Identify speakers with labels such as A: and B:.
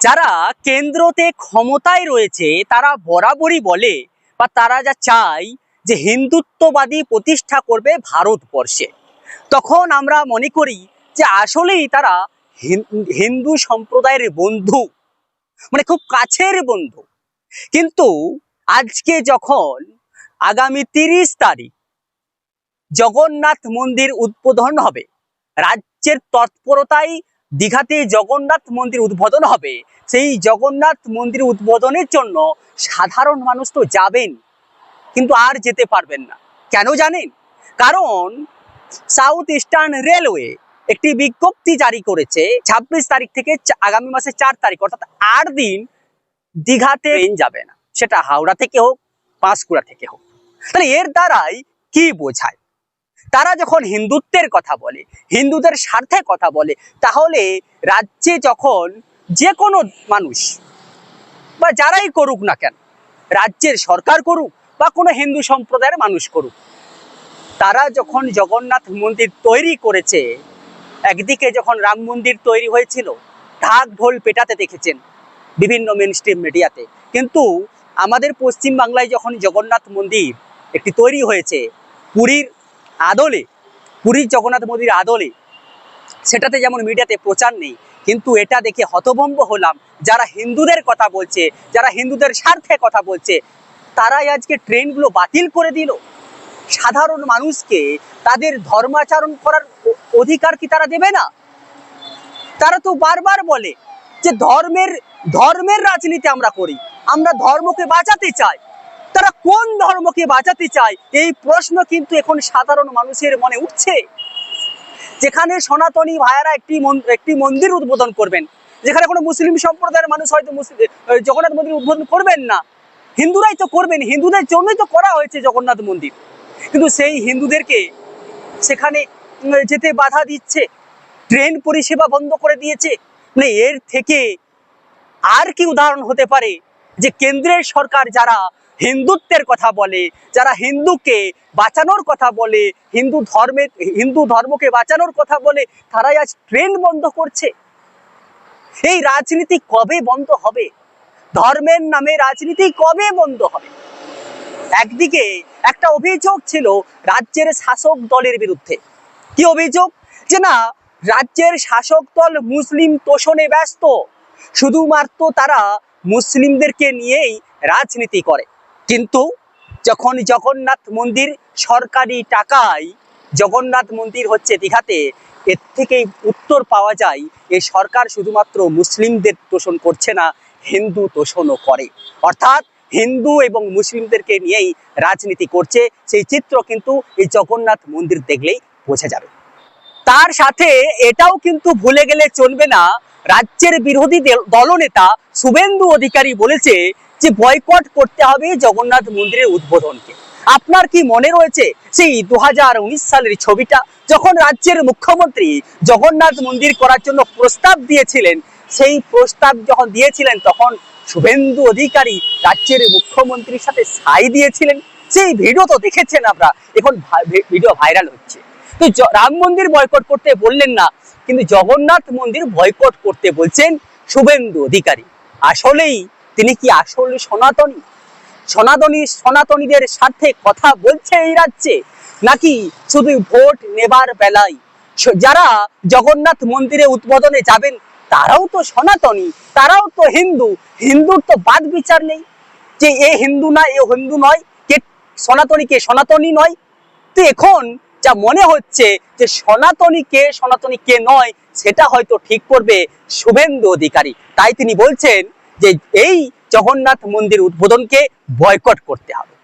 A: যারা কেন্দ্রতে ক্ষমতায় রয়েছে, তারা বরাবরই বলে বা তারা যা চায় যে হিন্দুত্ববাদী প্রতিষ্ঠা করবে ভারতবর্ষে। তখন আমরা মনে করি যে আসলেই তারা হিন্দু সম্প্রদায়ের বন্ধু মানে খুব কাছের বন্ধু। কিন্তু আজকে যখন আগামী তিরিশ তারিখ জগন্নাথ মন্দির উদ্বোধন হবে, রাজ্যের তৎপরতায় দীঘাতে জগন্নাথ মন্দির উদ্বোধন হবে। সেই জগন্নাথ মন্দির উদ্বোধনের জন্য সাধারণ মানুষ তো যাবেন, কিন্তু আর যেতে পারবেন না। কেন জানেন? কারণ সাউথ ইস্টার্ন রেলওয়ে একটি বিজ্ঞপ্তি জারি করেছে, ছাব্বিশ তারিখ থেকে আগামী মাসের চার তারিখ, অর্থাৎ আট দিন দীঘাতে ট্রেন যাবে না। সেটা হাওড়া থেকে হোক পাঁশকুড়া থেকে হোক। তাহলে এর দ্বারাই কি বোঝায়? তারা যখন হিন্দুত্বের কথা বলে, হিন্দুদের স্বার্থে কথা বলে, তাহলে রাজ্যে যখন যে কোনো মানুষ, বা যারাই করুক না কেন, রাজ্যের সরকার করুক বা কোনো হিন্দু সম্প্রদায়ের মানুষ করুক, তারা যখন জগন্নাথ মন্দির তৈরি করেছে, একদিকে যখন রাম মন্দির তৈরি হয়েছিল, ঢাক ঢোল পেটাতে দেখেছেন বিভিন্ন মেন স্ট্রিম মিডিয়াতে কিন্তু আমাদের পশ্চিম বাংলায় যখন জগন্নাথ মন্দির একটি তৈরি হয়েছে, পুরীর আদলে, পুরীর জগন্নাথ মন্দির আদলে, সেটাতে যেমন মিডিয়াতে প্রচার নেই, কিন্তু এটা দেখে হতভম্ব হলাম। যারা হিন্দুদের কথা বলছে, যারা হিন্দুদের স্বার্থে কথা বলছে, তারাই আজকে ট্রেনগুলো বাতিল করে দিল। সাধারণ মানুষকে তাদের ধর্মাচরণ করার অধিকার কি তারা দেবে না? তারা তো বারবার বলে যে ধর্মের ধর্মের রাজনীতি আমরা করি, আমরা ধর্মকে বাঁচাতে চাই। তারা কোন ধর্মকে বাঁচাতে চায়? এই প্রশ্ন কিন্তু এখন সাধারণ মানুষের মনে উঠছে। যেখানে সনাতনী ভাইয়ারা একটি একটি মন্দির উদ্বোধন করবেন। যেখানে কোনো মুসলিম সম্প্রদায়ের মানুষ হয়তো জগন্নাথ মন্দির উদ্বোধন করবেন না। হিন্দুরাই তো করবেন, হিন্দুদের জন্যই তো করা হয়েছে জগন্নাথ মন্দির। কিন্তু সেই হিন্দুদেরকে সেখানে যেতে বাধা দিচ্ছে, ট্রেন পরিষেবা বন্ধ করে দিয়েছে। মানে এর থেকে আর কি উদাহরণ হতে পারে? যে কেন্দ্রের সরকার যারা হিন্দুত্বের কথা বলে, যারা হিন্দুকে বাঁচানোর কথা বলে, হিন্দু ধর্মের হিন্দু ধর্মকে বাঁচানোর কথা বলে, তারাই আজ ট্রেন বন্ধ করছে। এই রাজনীতি কবে বন্ধ হবে? ধর্মের নামে রাজনীতি কবে বন্ধ হবে? একদিকে একটা অভিযোগ ছিল রাজ্যের শাসক দলের বিরুদ্ধে। কি অভিযোগ? যে না, রাজ্যের শাসক দল মুসলিম তোষণে ব্যস্ত। শুধুমাত্র তারা মুসলিমদেরকে নিয়েই রাজনীতি করে। কিন্তু যখন জগন্নাথ মন্দির সরকারি টাকায়, জগন্নাথ মন্দির হচ্ছে দীঘাতে, এর থেকেই উত্তর পাওয়া যায়, এ সরকার শুধুমাত্র মুসলিমদের তোষণ করছে না, হিন্দু তোষণও করে। অর্থাৎ হিন্দু এবং মুসলিমদেরকে নিয়েই রাজনীতি করছে, সেই চিত্র কিন্তু এই জগন্নাথ মন্দির দেখলেই বোঝা যাবে। তার সাথে এটাও কিন্তু ভুলে গেলে চলবে না, রাজ্যের বিরোধী দলনেতা শুভেন্দু অধিকারী বলেছে যে বয়কট করতে হবে জগন্নাথ মন্দিরের উদ্বোধনকে। আপনার কি মনে রয়েছে সেই দু হাজার উনিশ সালের ছবিটা? যখন রাজ্যের মুখ্যমন্ত্রী জগন্নাথ মন্দির করার জন্য প্রস্তাব দিয়েছিলেন, সেই প্রস্তাব যখন দিয়েছিলেন, তখন শুভেন্দু অধিকারী রাজ্যের মুখ্যমন্ত্রীর সাথে সাই দিয়েছিলেন। সেই ভিডিও তো দেখেছেন আমরা। এখন ভিডিও ভাইরাল হচ্ছে। তো রাম মন্দির বয়কট করতে বললেন না, কিন্তু জগন্নাথ মন্দির বয়কট করতে বলছেন শুভেন্দু অধিকারী। আসলেই তিনি কি আসল সনাতনী? সনাতনী সনাতনীদের স্বার্থে কথা বলছে এই রাজ্যে? নাকি শুধু ভোট নেবার বেলায়? যারা জগন্নাথ মন্দিরে উদ্বোধনে যাবেন, তারাও তো সনাতনী, তারাও তো হিন্দু। হিন্দুর তো বাদ বিচার নেই। যে এ হিন্দু না, এ হিন্দু নয়, কে সনাতনী কে সনাতনী নয়। তো এখন যা মনে হচ্ছে যে সনাতনী কে সনাতনী কে নয়, সেটা হয়তো ঠিক করবে শুভেন্দু অধিকারী। তাই তিনি বলছেন যে এই জগন্নাথ মন্দির উদ্বোধনকে বয়কট করতে হবে।